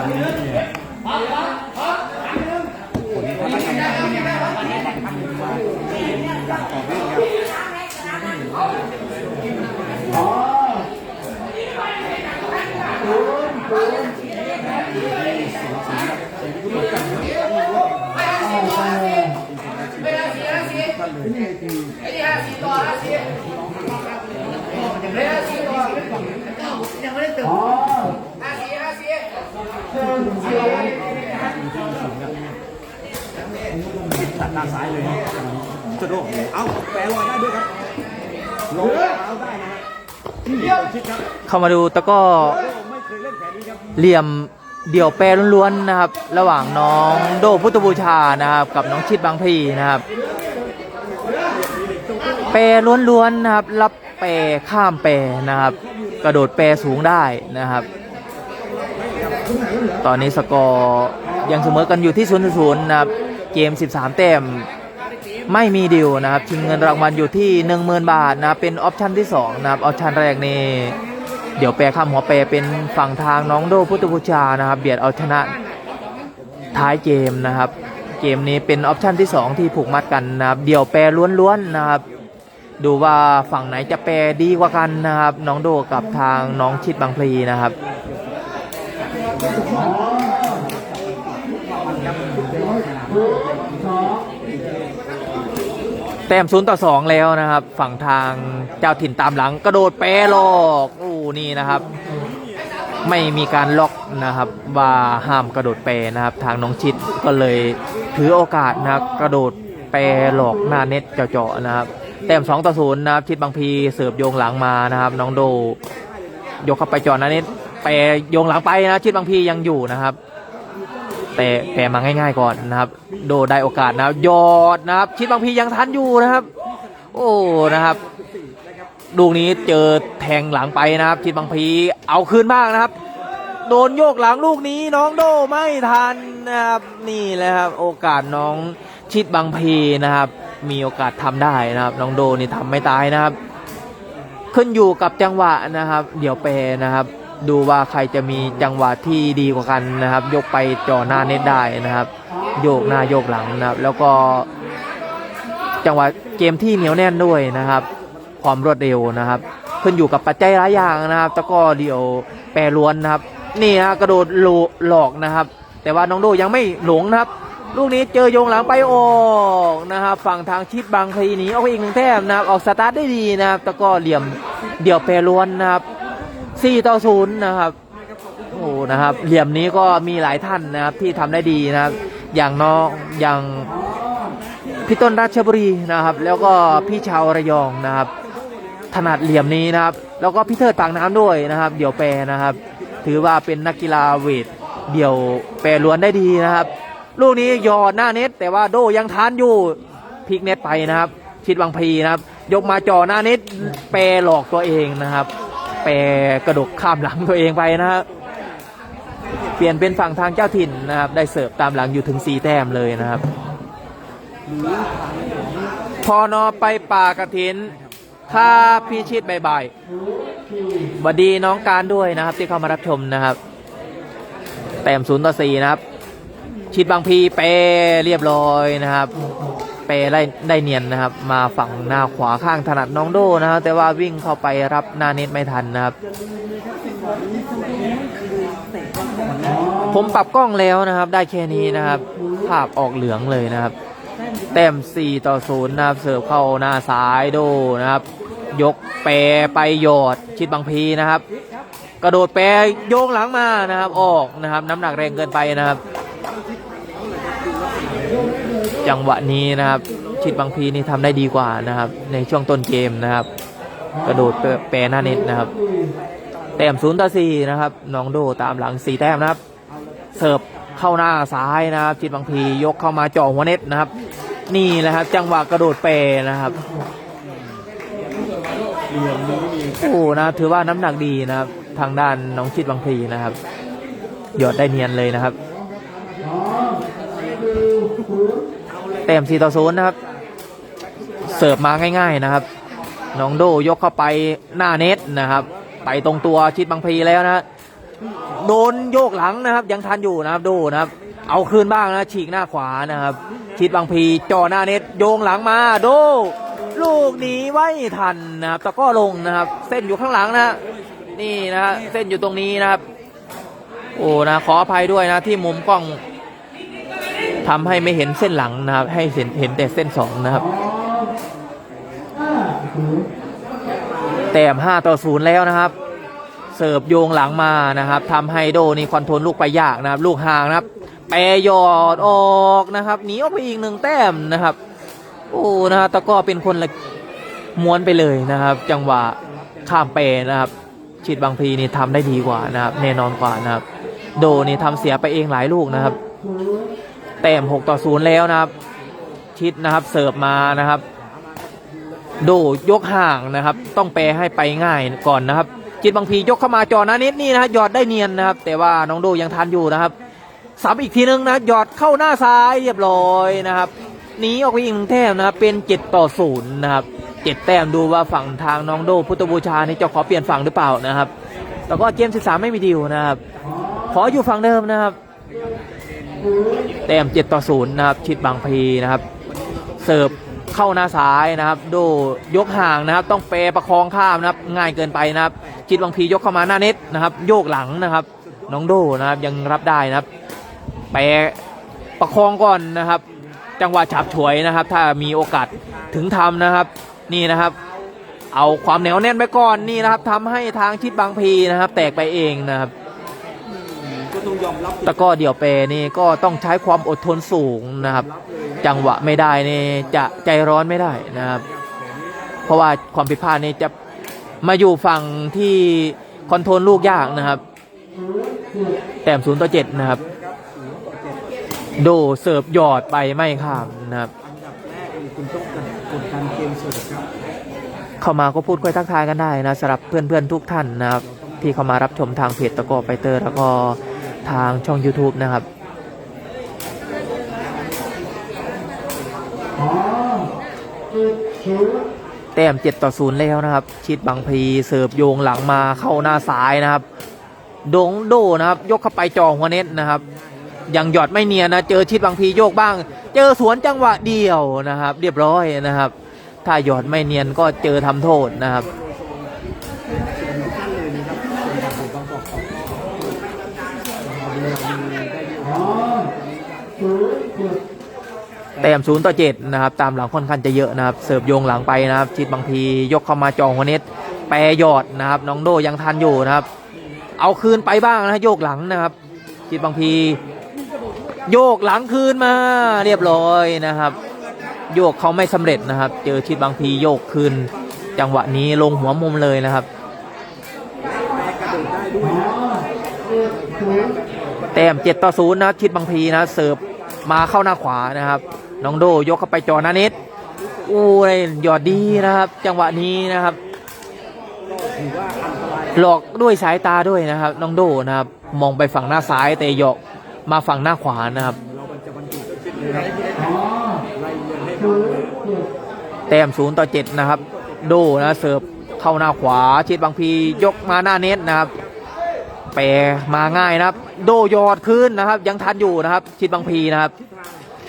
วันนี้เนี่ยคนนี้เขาตั้งใจทำงานที่มาพักหนึ่งมาอย่างต่อเนื่องครับตัดด้านซ้ายเลยนะจุดโลกเอาแปลลอยได้ด้วยครับลงเอาได้นะฮะชิดครับเข้ามาดูตะกร้อเคยเล่นแผนนี้ครับเหลี่ยมเดี่ยวแปรล้วนๆนะครับ ระหว่างน้องโดพุทธบูชานะครับ กับน้องชิดบางพลีนะครับ แปรล้วนๆนะครับ รับแปรข้ามแปรนะครับ กระโดดแปรสูงได้นะครับ ตอนนี้สกอร์ยังเสมอกันอยู่ที่0ูนย์นะครับ เกม 13 แต้มไม่มีดิวนะครับชิงเงินรางวัลอยู่ที่ 10,000 บาทนะครับเป็นออปชันที่2นะครับออปชันแรกนี่เดี๋ยวแปรข้ามหัวแปรเป็นฝั่งทางน้องโดพุทธบูชานะครับ เบียดเอาชนะท้ายเกมนะครับ เกมนี้เป็นออปชันที่ 2 ที่ผูกมัดกันนะครับเดี๋ยวแปรล้วนๆนะครับ ดูว่าฝั่งไหนจะแปรดีกว่ากันนะครับ น้องโดกับทางน้องชิดบางพลีนะครับ แต้มศูนย์ต่อสองแล้วนะครับ ฝั่งทางเจ้าถิ่นตามหลัง กระโดดแปรลอกอู้นี่นะครับ ไม่มีการล็อกนะครับว่าห้ามกระโดดแปรนะครับ ทางน้องชิดก็เลยถือโอกาสนะกระโดดแปรหลอกหน้าเน็ตเจาะๆนะครับแต้มสองต่อศูนย์นะครับชิดบางพีเสิร์ฟโยงหลังมานะครับ น้องโดยกเข้าไปจอหน้าเน็ต แปรโยงหลังไปนะชิดบางพียังอยู่นะครับแต่แปรมาง่าย ๆก่อนนะครับ โดได้โอกาสนะครับยอดนะครับ ชิดบางพียังทันอยู่นะครับ โอ้นะครับลูกนี้เจอแทงหลังไปนะครับ ชิดบางพีเอาคืนบ้างนะครับ โดนโยกหลังลูกนี้น้องโดไม่ทันนะครับนี่แหละครับ โอกาสน้องชิดบางพีนะครับ มีโอกาสทำได้นะครับ น้องโดนี่ทำไม่ตายนะครับ ขึ้นอยู่กับจังหวะนะครับ เดี๋ยวแปรนะครับ ดูว่าใครจะมีจังหวะที่ดีกว่ากันนะครับ ยกไปจ่อหน้าเน็ตได้นะครับ โยกหน้าโยกหลังนะครับ แล้วก็ จังหวะเกมที่เหนียวแน่นด้วยนะครับ ความรวดเร็วนะครับขึ้นอยู่กับปัจจัยหลายอย่างนะครับ ตะก้อเดียวแปรล้วนนะครับ นี่ฮะกระโดดโลหลอกนะครับ แต่ว่าน้องโดยังไม่หลงนะครับ ลูกนี้เจอโยงหลังไปออกนะครับ ฝั่งทางชิดบางพลีหนีออกไปอีกหนึ่งแต้มนะครับ ออกสตาร์ทได้ดีนะครับ ตะก้อเหลี่ยมเดี่ยวแปรล้วนนะครับ 4 ต่อ 0 นะครับ โอ้โหนะครับ เหลี่ยมนี้ก็มีหลายท่านนะครับที่ทำได้ดีนะครับ อย่างน้องอย่างพี่ต้นราชบุรีนะครับ แล้วก็พี่ชาวระยองนะครับ ถนัดเหลี่ยมนี้นะครับ แล้วก็พี่เทิดปากน้ำด้วยนะครับ เดี่ยวแปรนะครับ ถือว่าเป็นนักกีฬาเวทเดี่ยวแปรล้วนได้ดีนะครับ ลูกนี้ยอดหน้าเน็ต แต่ว่าโดยังทานอยู่พลิกเน็ตไปนะครับ ชิดบางพีนะครับ ยกมาจ่อหน้าเน็ตแปรหลอกตัวเองนะครับ ปรกระดกข้ามหลังตัวเองไปนะครับเปลี่ยนเป็นฝั่งทางเจ้าถิ่นนะครับ ได้เสิร์ฟตามหลังอยู่ถึง 4 แต้มเลยนะครับ พอนอไปป่ากระถินค่าพี่ชิดบายบายสวัสดีน้องการด้วยนะครับ ที่เข้ามารับชมนะครับ แต้มศูนย์ต่อสี่นะครับ ชิดบางพีเปเรียบร้อยนะครับ เปได้ได้เนียนนะครับ มาฝั่งหน้าขวาข้างถนัดน้องโดนะครับ แต่ว่าวิ่งเข้าไปรับหน้าเน็ตไม่ทันนะครับ ผมปรับกล้องแล้วนะครับ ได้แค่นี้นะครับ ภาพออกเหลืองเลยนะครับ แต้ม4ต่อ0นะครับเสิร์ฟเข้าหน้าซ้ายโดนะครับ ยกแปไปหยอดชิดบางพีนะครับ กระโดดแปโยงหลังมานะครับ ออกนะครับ น้ำหนักแรงเกินไปนะครับ จังหวะนี้นะครับ ชิดบางพีนี่ทำได้ดีกว่านะครับ ในช่วงต้นเกมนะครับ กระโดดแปรหน้าเน็ตนะครับ แต้ม0ต่อ4นะครับน้องโดตามหลัง4แต้มนะครับ เสิร์ฟเข้าหน้าซ้ายนะครับจิตบางพียกเข้ามาจ่อหัวเน็ตนะครับ นี่แหละครับ จังหวะกระโดดเปรนะครับเหลี่ยมนี้นี่โอ้นะถือว่าน้ำหนักดีนะครับ ทางด้านน้องชิดบางพีนะครับหยอดได้เนียนเลยนะครับ เต็ม4ต่อ0นะครับ เสิร์ฟมาง่าย ๆนะครับ น้องโดยกเข้าไปหน้าเน็ตนะครับ ไปตรงตัวชิดบางพีแล้วนะโดนโยกหลังนะครับ ยังทันอยู่นะครับโดนะครับ เอาคืนบ้างนะฉีกหน้าขวานะครับ ชิดบางพีจ่อหน้าเน็ตโยงหลังมาโด ลูกหนีไว้ทันนะครับตะก้อลงนะครับ เส้นอยู่ข้างหลังนะนี่นะเส้นอยู่ตรงนี้นะครับ โอ้นะขออภัยด้วยนะที่มุมกล้อง ทำให้ไม่เห็นเส้นหลังนะครับ ให้เห็นเห็นแต่เส้นสองนะครับ แต้ม5ต่อ0แล้วนะครับ เสิร์ฟโยงหลังมานะครับทำให้โดนี่คอนโทรลลูกไปยากนะครับ ลูกห่างนะครับแปรหยอดออกนะครับหนีออกไปอีกหนึ่งแต้มนะครับ โอ้นะฮะตะก้อเป็นคนละม้วนไปเลยนะครับ จังหวะข้ามเปรนะครับชิดบางพีนี่ทำได้ดีกว่านะครับ แน่นอนกว่านะครับ โดนี่ทำเสียไปเองหลายลูกนะครับ แต้ม6ต่อ0แล้วนะครับ ชิดนะครับเสิร์ฟมานะครับ โดยกห่างนะครับ ต้องแปรให้ไปง่ายก่อนนะครับ จิตบางพียกเข้ามาจอหนานิดนี่นะฮะหยอดได้เนียนนะครับ แต่ว่าน้องโดยังทันอยู่นะครับซ้ำอีกทีนึงนะหยอดเข้าหน้าซ้ายเรียบร้อยนะครับหนีออกไปอีกหนึ่งแต้มนะครับเป็นเจ็ดต่อศูนย์นะครับเจ็ดแต้มดูว่าฝั่งทางน้องโดพุทธบูชานี่จะขอเปลี่ยนฝั่งหรือเปล่านะครับ แล้วก็เกมสิสามไม่มีดิวนะครับ ขออยู่ฝั่งเดิมนะครับ แต้มเจ็ดต่อศูนย์นะครับชิดบางพีนะครับ เสิร์ฟเข้าหน้าซ้ายนะครับโดยกห่างนะครับ ต้องเปรประคองข้ามนะครับ ง่ายเกินไปนะครับจิตบางพียกเข้ามาหน้าเน็ตนะครับ โยกหลังนะครับ น้องโดนะครับยังรับได้นะครับแปรประคองก่อนนะครับ จังหวะฉับฉวยนะครับ ถ้ามีโอกาสถึงทำนะครับ นี่นะครับ เอาความเหนียวแน่นไปก่อนนี่นะครับทำให้ทางชิดบางพีนะครับ แตกไปเองนะครับ ต้องยอมรับผิดตะกร้อเดี่ยวเปรนี่ก็ต้องใช้ความอดทนสูงนะครับ จังหวะไม่ได้นี่จะใจร้อนไม่ได้นะครับ เพราะว่าความผิดพลาดนี่จะมาอยู่ฝั่งที่คอนโทรลลูกยากนะครับ แต้มศูนย์ต่อเจ็ดนะครับ โดเสิร์ฟหยอดไปไม่ข้ามนะครับอันดับแรกเลยคุณต้องการกดดันเกมเสิร์ฟครับเข้ามาก็พูดคุยทักทายกันได้นะสำหรับเพื่อนๆทุกท่านนะครับ ที่เข้ามารับชมทางเพจตะกร้อไปเตอร์แล้วก็ ทางช่อง YouTube นะครับแต้ม7ต่อ0แล้วนะครับ ชิดบางพีเสิร์ฟโยงหลังมาเข้าหน้าซ้ายนะครับ ดงโดนะครับ ยกเข้าไปจองหัวเน็ตนะครับ ยังหยอดไม่เนียนนะ เจอชิดบางพีโยกบ้าง เจอสวนจังหวะเดียวนะครับ เรียบร้อยนะครับ ถ้าหยอดไม่เนียนก็เจอทำโทษนะครับ แต้มศูนย์ต่อเจ็ดนะครับ ตามหลังค่อนข้างจะเยอะนะครับ เสิร์ฟโยงหลังไปนะครับ ชิดบางทียกเข้ามาจองหัวน็ตแปรยอดนะครับ น้องโดยังทันอยู่นะครับ เอาคืนไปบ้างนะโยกหลังนะครับ ชิดบางทีโยกหลังคืนมาเรียบร้อยนะครับ โยกเขาไม่สำเร็จนะครับ เจอชิดบางทีโยกคืนจังหวะนี้ลงหัวมุมเลยนะครับ แต้มเจ็ดต่อศูนย์นะชิดบางพีนะเสิร์ฟมาเข้าหน้าขวานะครับ น้องโดยกเข้าไปจอหนาน็ตอู้ยหยอดดีนะครับ จังหวะนี้นะครับ หลอกด้วยสายตาด้วยนะครับ น้องโดนะครับ มองไปฝั่งหน้าซ้ายแต่หยอกมาฝั่งหน้าขวานะครับเรามันจะบรรจุก็คิดเลยนะไล่เงินให้เขาเลยแต้มศูนย์ต่อเจ็ดนะครับ โดนะเสิร์ฟเข้าหน้าขวาชิดบางพียกมาหน้าเน็ตนะครับแปรมาง่ายนะครับ โดยอดขึ้นนะครับ ยังทันอยู่นะครับ ชิดบางพีนะครับ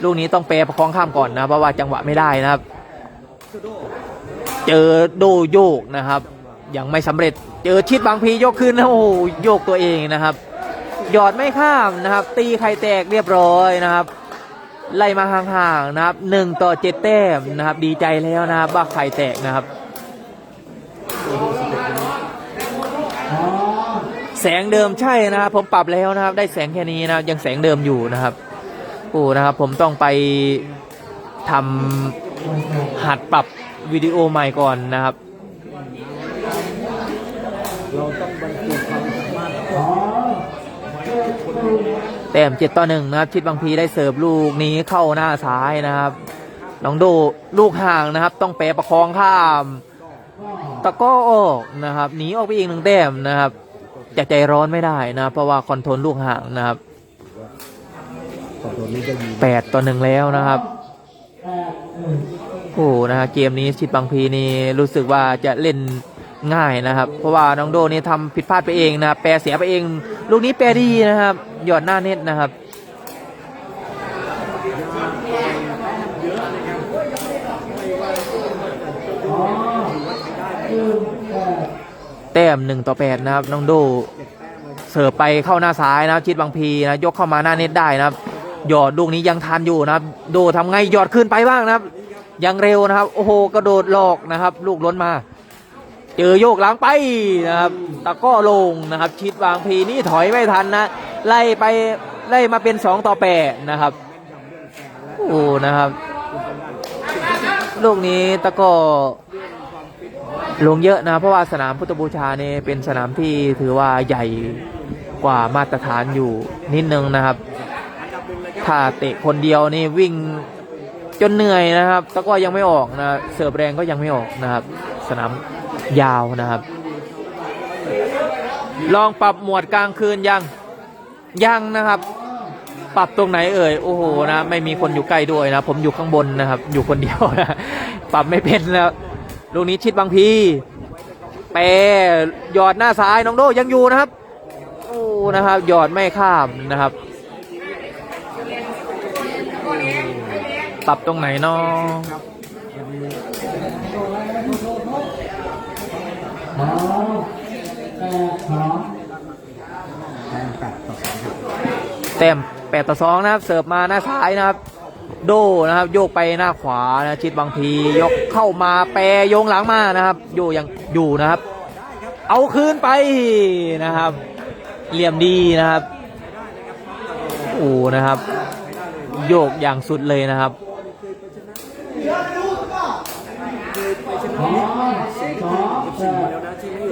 ลูกนี้ต้องแปรประคองข้ามก่อนนะเพราะว่าจังหวะไม่ได้นะครับ เจอโดโยกนะครับ ยังไม่สำเร็จ เจอชิดบางพียกขึ้นนะโอ้โหโยกตัวเองนะครับหยอดไม่ข้ามนะครับ ตีไข่แตกเรียบร้อยนะครับ ไล่มาห่างๆนะครับหนึ่งต่อเจ็ดแต้มนะครับ ดีใจแล้วนะครับว่าไข่แตกนะครับ แสงเดิมใช่นะครับ ผมปรับแล้วนะครับ ได้แสงแค่นี้นะครับ ยังแสงเดิมอยู่นะครับโอ้นะครับ ผมต้องไปทำหัดปรับวิดีโอใหม่ก่อนนะครับเราต้องบรรจุความสามารถแต้มเจ็ดต่อหนึ่งนะครับ ชิดบางพีได้เสิร์ฟลูกนี้เข้าหน้าซ้ายนะครับน้องโดลูกห่างนะครับ ต้องแปรประคองข้าม ตะก้อออกนะครับหนีออกไปอีกหนึ่งแต้มนะครับ จะใจร้อนไม่ได้นะ เพราะว่าคอนโทรลลูกห่างนะครับแปดต่อหนึ่งแล้วนะครับโอ้โหนะฮะเกมนี้ชิดบางพีนี่รู้สึกว่าจะเล่นง่ายนะครับ เพราะว่าน้องโดนี่ทำผิดพลาดไปเองนะแปรเสียไปเอง ลูกนี้แปรดีนะครับ หยอดหน้าเน็ตนะครับ แต้มหนึ่งต่อแปดนะครับน้องโดเสิร์ฟไปเข้าหน้าซ้ายนะครับชิดบางพีนะยกเข้ามาหน้าเน็ตได้นะครับหยอดลูกนี้ยังทันอยู่นะครับ โดทำไงหยอดขึ้นไปบ้างนะครับ ยังเร็วนะครับ โอ้โหกระโดดหลอกนะครับ ลูกล้นมา เจอโยกหล้างไปนะครับ ตะก้อลงนะครับ ชิดบางพีนี่ถอยไม่ทันนะไล่ไปไล่มาเป็น2ต่อ8นะครับโอ้นะครับ ลูกนี้ตะก้อ ลงเยอะนะเพราะว่าสนามพุทธบูชาเนี่ยเป็นสนามที่ถือว่าใหญ่กว่ามาตรฐานอยู่นิดนึงนะครับ ถ้าเตะคนเดียวนี่วิ่งจนเหนื่อยนะครับตะกร้อยังไม่ออกนะเสิร์ฟแรงก็ยังไม่ออกนะครับ สนามยาวนะครับ ลองปรับหมวดกลางคืนยังยังนะครับ ปรับตรงไหนเอ่ยโอ้โหนะ ไม่มีคนอยู่ใกล้ด้วยนะ ผมอยู่ข้างบนนะครับ อยู่คนเดียวนะปรับไม่เป็นแล้ว ลูกนี้ชิดบางพีเปหยอดหน้าซ้ายน้องโดยังอยู่นะครับ โอ้นะครับ หยอดไม่ข้ามนะครับปรับตรงไหนเนาะแต้มแปดต่อสองนะครับ เสิร์ฟมาหน้าซ้ายนะครับ โดนะครับ โยกไปหน้าขวานะชิดบางพียกเข้ามาแปรโยงหลังมานะครับอยู่ยังอยู่นะครับ เอาคืนไปนะครับ เหลี่ยมดีนะครับโอ้นะครับ โยกอย่างสุดเลยนะครับ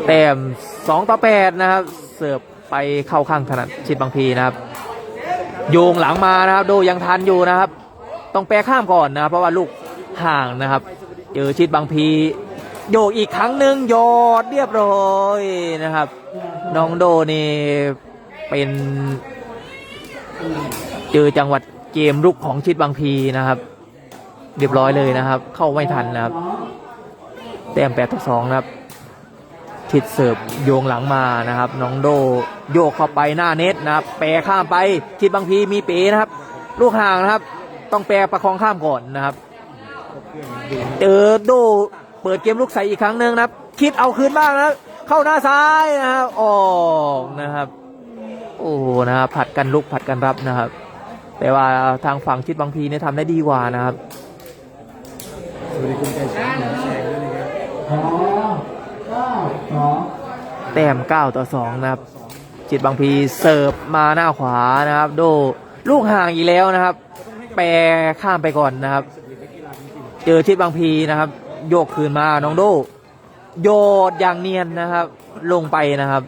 แต้ม2ต่อ8นะครับ เสิร์ฟไปเข้าข้างถนัดชิดบางพีนะครับ โยงหลังมานะครับ โดยังทันอยู่นะครับ ต้องแปรข้ามก่อนนะครับเพราะว่าลูกห่างนะครับ เจอชิดบางพีโยกอีกครั้งหนึ่งโยดเรียบร้อยนะครับ น้องโดนี่เป็นเจอจังหวัดเกมรุกของชิดบางพีนะครับ เรียบร้อยเลยนะครับ เข้าไม่ทันนะครับ แต้มแปดต่อสองนะครับชิดเสิร์ฟโยงหลังมานะครับ น้องโดโยกเข้าไปหน้าเน็ตนะครับ แปรข้ามไปชิดบางพีมีเป๋นะครับ ลูกห่างนะครับ ต้องแปรประคองข้ามก่อนนะครับ เจอโดเปิดเกมลูกใส่อีกครั้งหนึ่งนะครับ คิดเอาคืนบ้างนะเข้าหน้าซ้ายนะครับออกนะครับ โอ้โหนะครับผัดกันลุกผัดกันรับนะครับ แต่ว่าทางฝั่งชิดบางพีเนี่ยทำได้ดีกว่านะครับสวัสดีคุณใจช้างหนูแชร์ด้วยนะครับแต้ม 9 ต่อ 2 นะครับ จิตบางพีเสิร์ฟมาหน้าขวานะครับ โดลูกห่างอีกแล้วนะครับ แปรข้ามไปก่อนนะครับ เจอชิดบางพีนะครับ โยกคืนมาน้องโดโยดอย่างเนียนนะครับ ลงไปนะครับ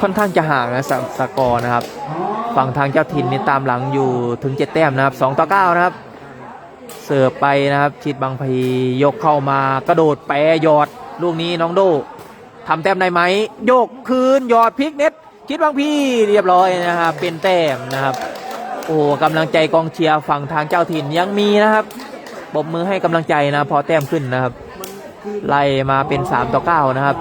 ค่อนข้างจะห่างนะสสกอร์นะครับ ฝั่งทางเจ้าถิ่นนี่ตามหลังอยู่ถึง 7 แต้มนะครับ2ต่อ9นะครับ เสิร์ฟไปนะครับ ชิดบางพียกเข้ามากระโดดแปรยอดลูกนี้น้องโดทำแต้มได้ไหมโยกคืนยอดพลิกเน็ตชิดบางพีเรียบร้อยนะครับเป็นแต้มนะครับโอ้กำลังใจกองเชียร์ฝั่งทางเจ้าถิ่นยังมีนะครับปบมือให้กำลังใจนะ พอแต้มขึ้นนะครับ ไล่มาเป็น 3 ต่อ 9 นะครับ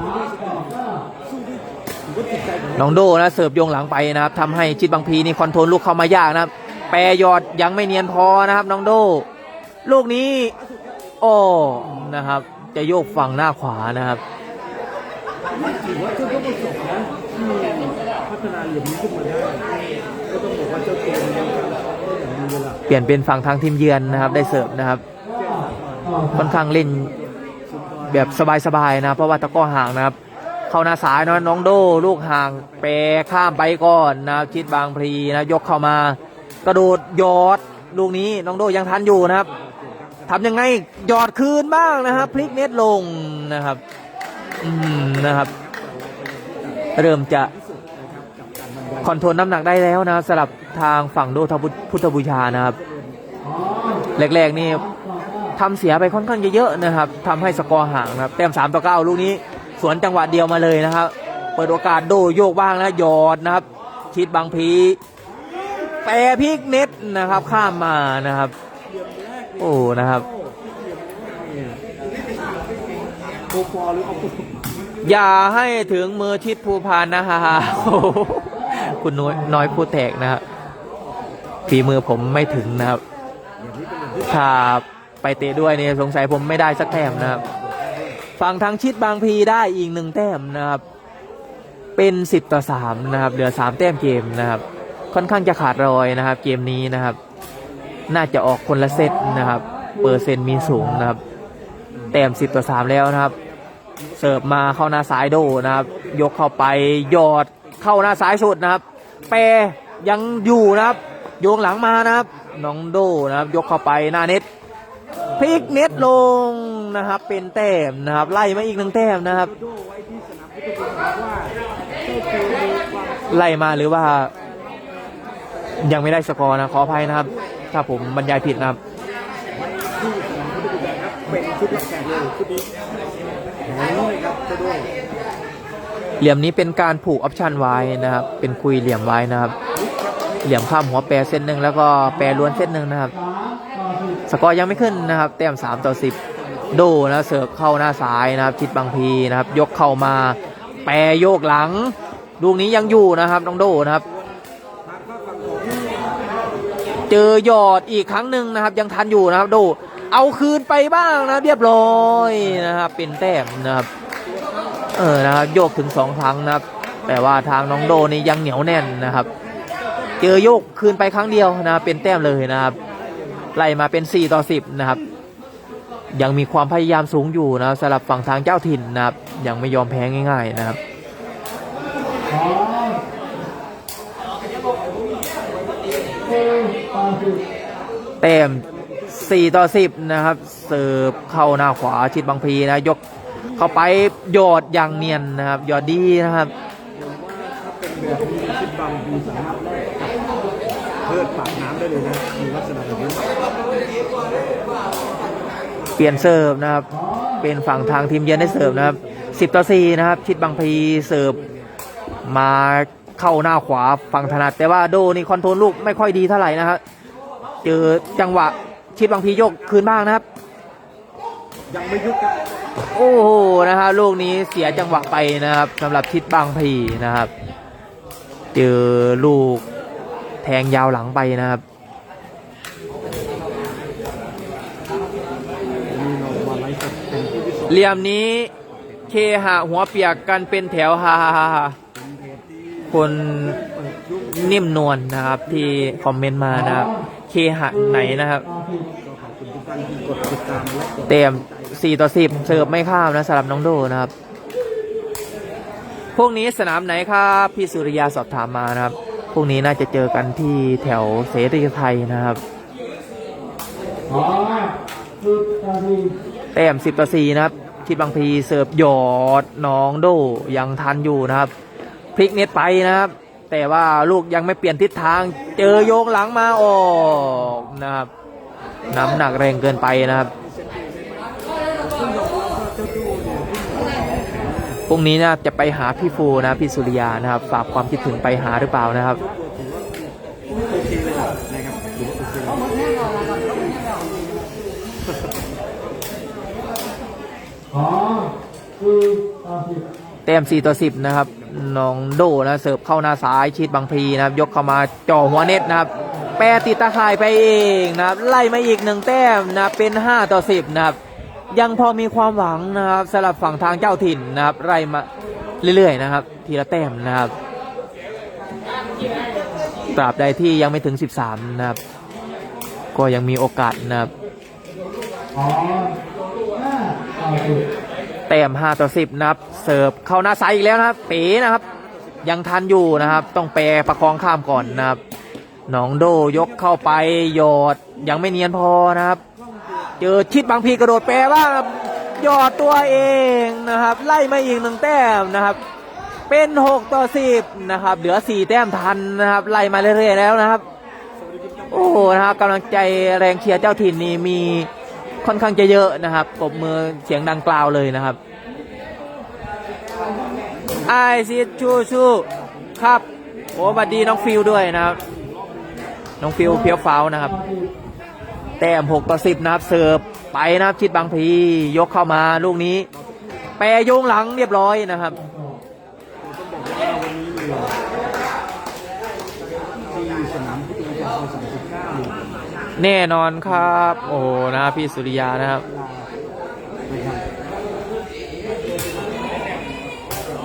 น้องโดนะเสิร์ฟโยงหลังไปนะครับทำให้ชิดบางพีนี่คอนโทรลลูกเข้ามายากนะครับ แปรยอดยังไม่เนียนพอนะครับ น้องโด ลูกนี้ โอ้นะครับ จะโยกฝั่งหน้าขวานะครับถือว่าเจ้าก็ประสบนะพัฒนาเหลี่ยมนี้ขึ้นมาได้ก็ต้องบอกว่าเจ้าตัวมีการได้อย่างดีเลยล่ะเปลี่ยนเป็นฝั่งทางทีมเยือนนะครับ ได้เสิร์ฟนะครับ ค่อนข้างเล่นแบบสบายๆนะเพราะว่าตะก้อห่างนะครับ เข้าหน้าสายนะน้องโดลูกห่างแปรข้ามไปก่อนนะครับชิดบางพลีนะยกเข้ามากระโดดยอดลูกนี้น้องโดยังทันอยู่นะครับ ทำยังไงหยอดคืนบ้างนะครับ พลิกเน็ตลงนะครับอืมนะครับ เริ่มจะคอนโทรลน้ำหนักได้แล้วนะสำหรับทางฝั่งโดทพุทธบูชานะครับแรกๆนี่ทำเสียไปค่อนข้างเยอะนะครับทำให้สกอร์ห่างนะครับ แต้ม3ต่อ9ลูกนี้ สวนจังหวะเดียวมาเลยนะครับ เปิดโอกาสโดโยกบ้างนะหยอดนะครับ ชิดบางพีแปรพลิกเน็ตนะครับ ข้ามมานะครับ โอ้นะครับโอปอหรืออาโปอย่าให้ถึงมือชิดภูพานนะฮะคุณน้อยน้อยผู้แตกนะครับฝีมือผมไม่ถึงนะครับถ้าไปเตะด้วยเนี่ยสงสัยผมไม่ได้สักแต้มนะครับฝั่งทางชิดบางพีได้อีกหนึ่งแต้มนะครับ เป็นสิบต่อสามนะครับ เหลือสามแต้มเกมนะครับ ค่อนข้างจะขาดรอยนะครับ เกมนี้นะครับ น่าจะออกคนละเซตนะครับ เปอร์เซ็นต์มีสูงนะครับ แต้มสิบต่อสามแล้วนะครับ เสิร์ฟมาเข้าหน้าซ้ายโดนะครับ ยกเข้าไปหยอดเข้าหน้าซ้ายสุดนะครับแปรยังอยู่นะครับ โยงหลังมานะครับ น้องโดนะครับ ยกเข้าไปหน้าเน็ตพลิกเน็ตลงนะครับ เป็นแต้มนะครับ ไล่มาอีกหนึ่งแต้มนะครับ ไล่มาหรือว่า ยังไม่ได้สกอร์นะขออภัยนะครับ ถ้าผมบรรยายผิดนะครับเป็นชุดแข่งเลยชุดนี้ครับเจ้าโดเหลี่ยมนี้เป็นการผูกออปชันไว้นะครับ เป็นคุยเหลี่ยมไว้นะครับ เหลี่ยมข้ามหัวแปรเส้นหนึ่งแล้วก็แปรล้วนเส้นหนึ่งนะครับ สกอร์ยังไม่ขึ้นนะครับ แต้ม3ต่อ10 โดนะเสิร์ฟเข้าหน้าซ้ายนะครับชิดบางพีนะครับ ยกเข้ามา แปรโยกหลัง ลูกนี้ยังอยู่นะครับน้องโดนะครับ เจอหยอดอีกครั้งหนึ่งนะครับ ยังทันอยู่นะครับโดเอาคืนไปบ้างนะเรียบร้อยนะครับ เป็นแต้มนะครับ เออนะครับโยกถึงสองครั้งนะครับ แต่ว่าทางน้องโดนี่ยังเหนียวแน่นนะครับ เจอโยกคืนไปครั้งเดียวนะเป็นแต้มเลยนะครับไล่มาเป็น 4 ต่อ 10 นะครับ ยังมีความพยายามสูงอยู่นะสำหรับฝั่งทางเจ้าถิ่นนะครับ ยังไม่ยอมแพ้ง่าย ๆ นะครับ แต้ม4 ต่อ 10 นะครับ เสิร์ฟเข้าหน้าขวาชิดบางพีนะ ยกเข้าไปหยอดอย่างเนียนนะครับหยอดดีนะครับผมว่าถ้าเป็นแบบนี้ชุดบางมีสามารถแลกกับเพิดปากน้ำได้เลยนะมีลักษณะแบบนี้เปลี่ยนเสิร์ฟนะครับ เป็นฝั่งทางทีมเยือนได้เสิร์ฟนะครับ 10 ต่อ 4 นะครับ ชิดบางพีเสิร์ฟมาเข้าหน้าขวาฝั่งถนัด แต่ว่าโดนี่คอนโทรลลูกไม่ค่อยดีเท่าไหร่นะครับ เจอจังหวะชิดบางพียกคืนบ้างนะครับ ยังไม่ยุบครับโอ้โหนะครับลูกนี้เสียจังหวะไปนะครับสำหรับทิศบางพีนะครับ เจอลูกแทงยาวหลังไปนะครับมีนอกมาไลฟ์สดเป็นผู้ที่สองเหลี่ยมนี้เคหะหัวเปียกกันเป็นแถวฮาฮาฮาฮาเป็นเพจที่คนเปิดยุคนิ่มนวลนะครับที่คอมเมนต์มานะครับ เคหะไหนนะครับก็ขอบคุณทุกท่านที่กดติดตามและกดเต็ม4ต่อ10 เสิร์ฟไม่ข้ามนะสำหรับน้องโดนะครับ พวกนี้สนามไหนครับพี่สุริยาสอบถามมานะครับ พวกนี้น่าจะเจอกันที่แถวเสรีไทยนะครับแต้ม10ต่อ4นะครับชิดบางพีเสิร์ฟหยอดน้องโดยังทันอยู่นะครับ พลิกเน็ตไปนะครับ แต่ว่าลูกยังไม่เปลี่ยนทิศทาง เจอโยงหลังมาออกนะครับน้ำหนักแรงเกินไปนะครับพรุ่งนี้นะครับจะไปหาพี่ฟูนะพี่สุริยานะครับ ฝากความคิดถึงไปหาหรือเปล่านะครับโอเคเลยล่ะนะครับถือว่าโอเคเลยเต็ม4ต่อ10นะครับ น้องโดนะเสิร์ฟเข้าหน้าซ้ายชิดบางพีนะครับ ยกเข้ามาจ่อหัวเน็ตนะครับ แปรติดตาข่ายไปเองนะครับ ไล่มาอีกหนึ่งแต้มนะเป็น 5 ต่อ 10 นะครับ ยังพอมีความหวังนะครับสำหรับฝั่งทางเจ้าถิ่นนะครับ ไล่มาเรื่อย ๆ นะครับ ทีละแต้มนะครับตราบใดที่ยังไม่ถึง 13 นะครับ ก็ยังมีโอกาสนะครับ แต้ม5ต่อ10นะครับ เสิร์ฟเข้าหน้าไซด์อีกแล้วนะครับเป๋นะครับ ยังทันอยู่นะครับ ต้องแปรประคองข้ามก่อนนะครับหนองโดยกเข้าไปหยอดยังไม่เนียนพอนะครับ เจอชิดบางพีกระโดดแปรว่าหยอดตัวเองนะครับ ไล่มาอีกหนึ่งแต้มนะครับ เป็น 6 ต่อ 10 นะครับ เหลือ 4 แต้มทันนะครับ ไล่มาเรื่อยๆแล้วนะครับ โอ้โหนะครับกำลังใจแรงเชียร์เจ้าถิ่นนี่มี ค่อนข้างจะเยอะนะครับปรบมือเสียงดังกล่าวเลยนะครับไอซีชูชูครับโอ้บัดดีน้องฟิลด้วยนะครับ น้องฟิลเพียวฟ้านะครับ แต้ม6ต่อ10นะครับ เสิร์ฟไปนะครับ ชิดบางพียกเข้ามาลูกนี้ แปรโยงหลังเรียบร้อยนะครับ ที่สนามพุทธวิทยาลัยสามสิบเก้า แน่นอนครับ โอ้นะพี่สุริยานะครับนะครับ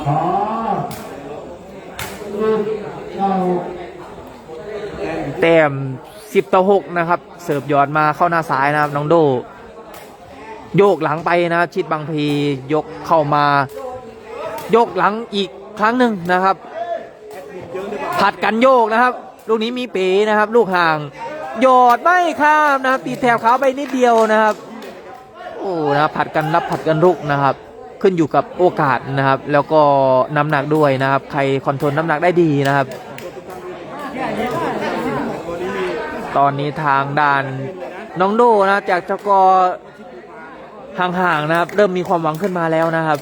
ขอเราแต้ม10ต่อ6นะครับ เสิร์ฟยอดมาเข้าหน้าซ้ายนะครับ น้องโด โยกหลังไปนะครับชิดบางพียกเข้ามา โยกหลังอีกครั้งหนึ่งนะครับผัดกันโยกนะครับ ลูกนี้มีเป๋นะครับ ลูกห่าง หยอดไม่ข้ามนะครับตีแถบเขาไปนิดเดียวนะครับโอ้นะผัดกันรับผัดกันลุกนะครับ ขึ้นอยู่กับโอกาสนะครับ แล้วก็น้ำหนักด้วยนะครับ ใครคอนโทรลน้ำหนักได้ดีนะครับ ตอนนี้ทางด้านน้องโดนะจากจกห่างๆนะครับ เริ่มมีความหวังขึ้นมาแล้วนะครับ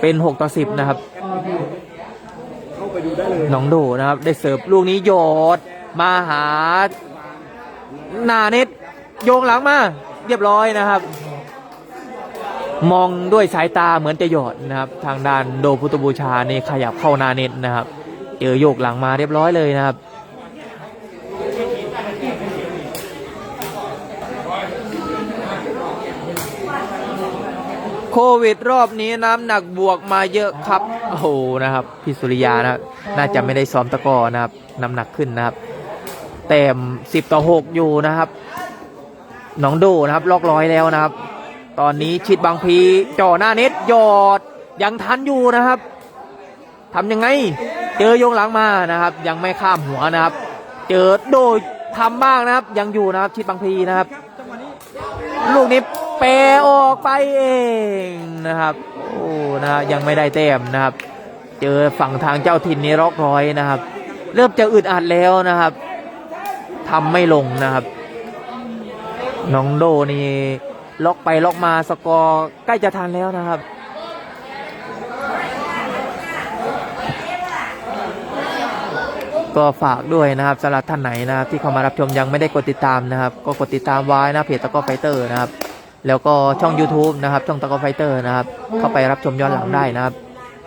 เป็น6ต่อ10นะครับน้องโดนะครับ ได้เสิร์ฟลูกนี้โยด มาหานาเน็ตโยงหลังมาเรียบร้อยนะครับ มองด้วยสายตาเหมือนจะหยอดนะครับ ทางด้านโดพุทธบูชานี่ขยับเข้านาเน็ตนะครับเจอโยกหลังมาเรียบร้อยเลยนะครับโควิดรอบนี้น้ำหนักบวกมาเยอะครับ โอ้โหนะครับ พี่สุริยานะครับ น่าจะไม่ได้ซ้อมตะกอนะครับ น้ำหนักขึ้นนะครับ แต้ม10ต่อ6อยู่นะครับน้องโดนะครับล็อกร้อยแล้วนะครับ ตอนนี้ชิดบางพีจ่อหน้าเน็ตหยอดยังทันอยู่นะครับทำยังไง เจอโยงหลังมานะครับ ยังไม่ข้ามหัวนะครับ เจอโดยทำบ้างนะครับ ยังอยู่นะครับ ชิดบางพีนะครับ ลูกนี้เปออกไปเองนะครับโอ้นะยังไม่ได้แต้มนะครับ เจอฝั่งทางเจ้าถิ่นนี้ล็อกร้อยนะครับ เริ่มจะอึดอัดแล้วนะครับ ทำไม่ลงนะครับ น้องโดนี่ล็อกไปล็อกมาสกอร์ใกล้จะทันแล้วนะครับก็ฝากด้วยนะครับสำหรับท่านไหนนะครับที่เข้ามารับชมยังไม่ได้กดติดตามนะครับ ก็กดติดตามไว้นะเพจตะกอไฟเตอร์นะครับ แล้วก็ช่อง YouTube นะครับ ช่องตะกอไฟเตอร์นะครับ เข้าไปรับชมย้อนหลังได้นะครับ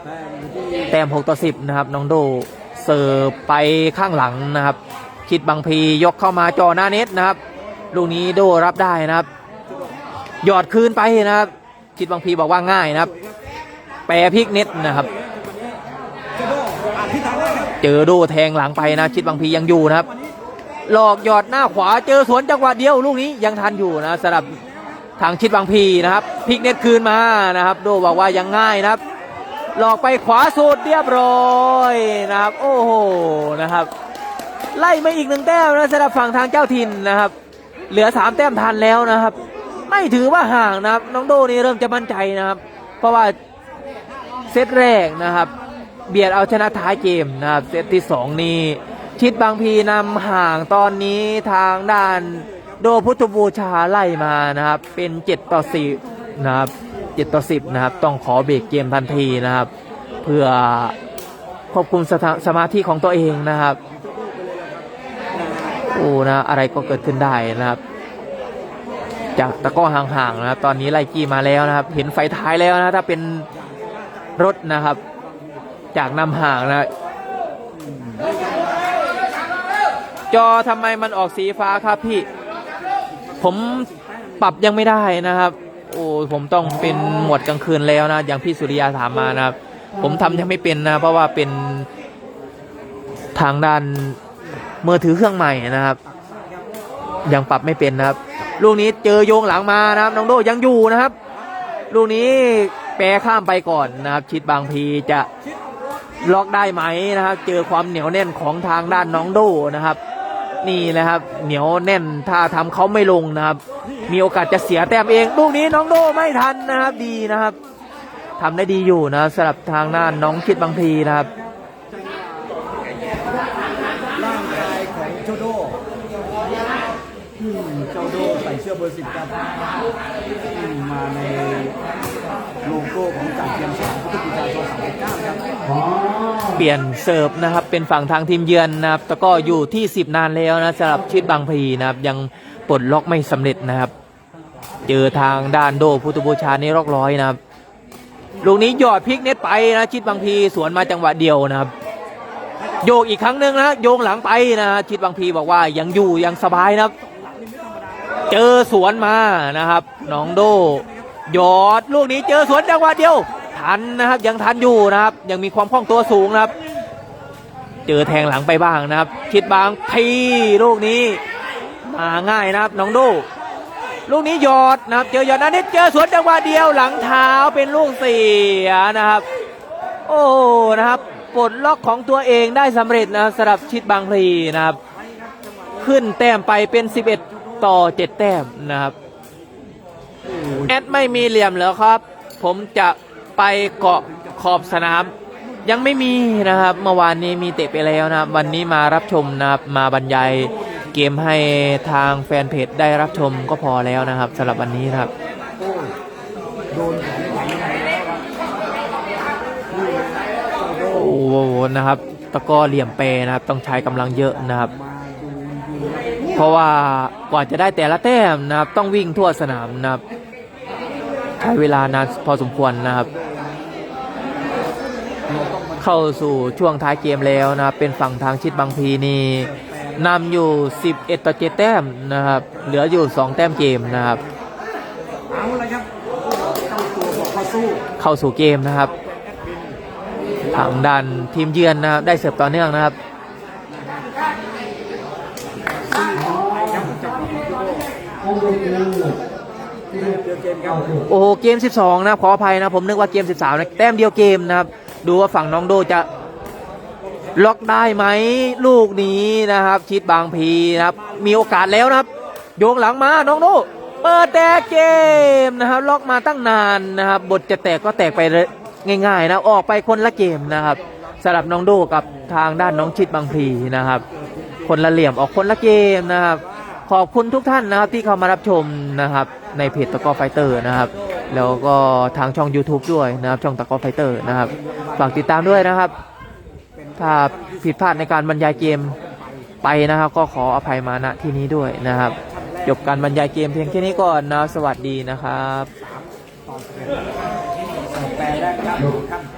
แต้มที่แต้ม6ต่อ10นะครับน้องโดเสิร์ฟไปข้างหลังนะครับ คิดบางพียกเข้ามาจ่อหน้าเน็ตนะครับ ลูกนี้โดรับได้นะครับ หยอดคืนไปนะครับ คิดบางพีบอกว่าง่ายนะครับ แปรพลิกเน็ตนะครับ เจอโดแทงหลังไปนะ คิดบางพียังอยู่นะครับ หลอกหยอดหน้าขวาเจอสวนจังหวะเดียว ลูกนี้ยังทันอยู่นะสำหรับทางชิดบางพีนะครับพลิกเน็ตคืนมานะครับ โดบอกว่ายังง่ายนะครับ หลอกไปขวาสุดเรียบร้อยนะครับ โอ้โหนะครับ ไล่มาอีกหนึ่งแต้มนะสำหรับฝั่งทางเจ้าถิ่นนะครับ เหลือสามแต้มทันแล้วนะครับ ไม่ถือว่าห่างนะครับ น้องโดนี่เริ่มจะมั่นใจนะครับ เพราะว่าเซตแรกนะครับ เบียดเอาชนะท้ายเกมนะครับ เซตที่สองนี้ชิดบางพีนำห่างตอนนี้ทางด้านโดพุทธบูชาไล่มานะครับ เป็น7ต่อ10นะครับ7ต่อ10นะครับ ต้องขอเบรกเกมทันทีนะครับ เพื่อควบคุมสมาธิของตัวเองนะครับ โอ้นะอะไรก็เกิดขึ้นได้นะครับ จากตะก้อห่างๆนะครับ ตอนนี้ไล่กี้มาแล้วนะครับ เห็นไฟท้ายแล้วนะถ้าเป็นรถนะครับ จากนำห่างนะจอทำไมมันออกสีฟ้าครับพี่ ผมปรับยังไม่ได้นะครับ โอ้ผมต้องเป็นหมวดกลางคืนแล้วนะอย่างพี่สุริยาถามมานะครับ ผมทำยังไม่เป็นนะ เพราะว่าเป็นทางด้าน มือถือเครื่องใหม่นะครับ ยังปรับไม่เป็นนะครับ ลูกนี้เจอโยงหลังมานะครับน้องโดยังอยู่นะครับ ลูกนี้แปรข้ามไปก่อนนะครับ ชิดบางพีจะล็อกได้ไหมนะครับ เจอความเหนียวแน่นของทางด้านน้องโดนะครับ นี่นะครับ เหนียวแน่นถ้าทำเขาไม่ลงนะครับ มีโอกาสจะเสียแต้มเอง ลูกนี้น้องโดไม่ทันนะครับ ดีนะครับทำได้ดีอยู่นะสำหรับทางด้านน้องคิดบางพีนะครับ ร่างกายของโจโด อืมเจ้าโดใส่ เบอร์สิบครับอืมมาในโลโก้ของจ่าเทียมสามพุทธบูชาซอยสามสิบเก้าครับเปลี่ยนเสิร์ฟนะครับ เป็นฝั่งทางทีมเยือนนะครับแต่ก็อยู่ที่10นานแล้วนะสำหรับชิดบางพีนะครับ ยังปลดล็อกไม่สำเร็จนะครับ เจอทางด้านโดพุทธบูชานี่รอกร้อยนะครับลูกนี้หยอดพลิกเน็ตไปนะชิดบางพีสวนมาจังหวะเดียวนะครับโยกอีกครั้งหนึ่งนะโยงหลังไปนะชิดบางพีบอกว่ายังอยู่ยังสบายนะครับ เจอสวนมานะครับน้องโดหยอดลูกนี้เจอสวนจังหวะเดียว ทันนะครับยังทันอยู่นะครับ ยังมีความคล่องตัวสูงนะครับ เจอแทงหลังไปบ้างนะครับ คิดบางพีลูกนี้ มาง่ายนะครับน้องโดลูกนี้หยอดนะครับ เจอหยอดนันนี้เจอสวนจังหวะเดียวหลังเท้าเป็นลูกเสียนะครับ โอ้นะครับปลดล็อกของตัวเองได้สำเร็จนะครับสำหรับชิดบางพลีนะครับ ขึ้นแต้มไปเป็น 11 ต่อ7แต้มนะครับ แอดไม่มีเหลี่ยมเหรอครับ ผมจะไปเกาะขอบสนาม ยังไม่มีนะครับ เมื่อวานนี้มีเตะไปแล้วนะครับ วันนี้มารับชมนะครับ มาบรรยายเกมให้ทางแฟนเพจได้รับชมก็พอแล้วนะครับสำหรับวันนี้นะครับโอ้โดนของขวัญมาแล้วครับนี่เจ้าโดโอ้โหนะครับ ตะกร้อเหลี่ยมเปนะครับ ต้องใช้กำลังเยอะนะครับมาดูดูครับ เพราะว่ากว่าจะได้แต่ละแต้มนะครับ ต้องวิ่งทั่วสนามนะครับ ใช้เวลานานพอสมควรนะครับ เข้าสู่ช่วงท้ายเกมแล้วนะครับ เป็นฝั่งทางชิดบางพีนี่นำอยู่ 11 ต่อ 7 แต้มนะครับ เหลืออยู่ 2 แต้มเกมนะครับเอาเลยครับเจ้าตัวบอกว่าสู้เข้าสู่เกมนะครับ ทางด้านทีมเยือนนะครับ ได้เสิร์ฟต่อเนื่องนะครับ องค์เงิน เดือเกมครับ โอ้โหเกม 12 นะขออภัยนะผมนึกว่าเกม 13นะแต้มเดียวเกมนะครับ ดูว่าฝั่งน้องโดจะล็อกได้ไหมลูกนี้นะครับ ชิดบางพีนะครับ มีโอกาสแล้วนะครับ โยงหลังมาน้องโดเปิดแตกเกมนะครับ ล็อกมาตั้งนานนะครับ บทจะแตกก็แตกไปง่าย ๆ นะออกไปคนละเกมนะครับสำหรับน้องโดกับทางด้านน้องชิดบางพีนะครับ คนละเหลี่ยมออกคนละเกมนะครับ ขอบคุณทุกท่านนะครับที่เข้ามารับชมนะครับในเพจตะก้อไฟเตอร์นะครับแล้วก็ทางช่อง YouTube ด้วยนะครับช่องตะก้อไฟเตอร์นะครับฝากติดตามด้วยนะครับ ถ้าผิดพลาดในการบรรยายเกมไปนะครับ ก็ขออภัยมาณที่นี้ด้วยนะครับจบการบรรยายเกมเพียงแค่นี้ก่อนนะสวัสดีนะครับแปลได้ครับ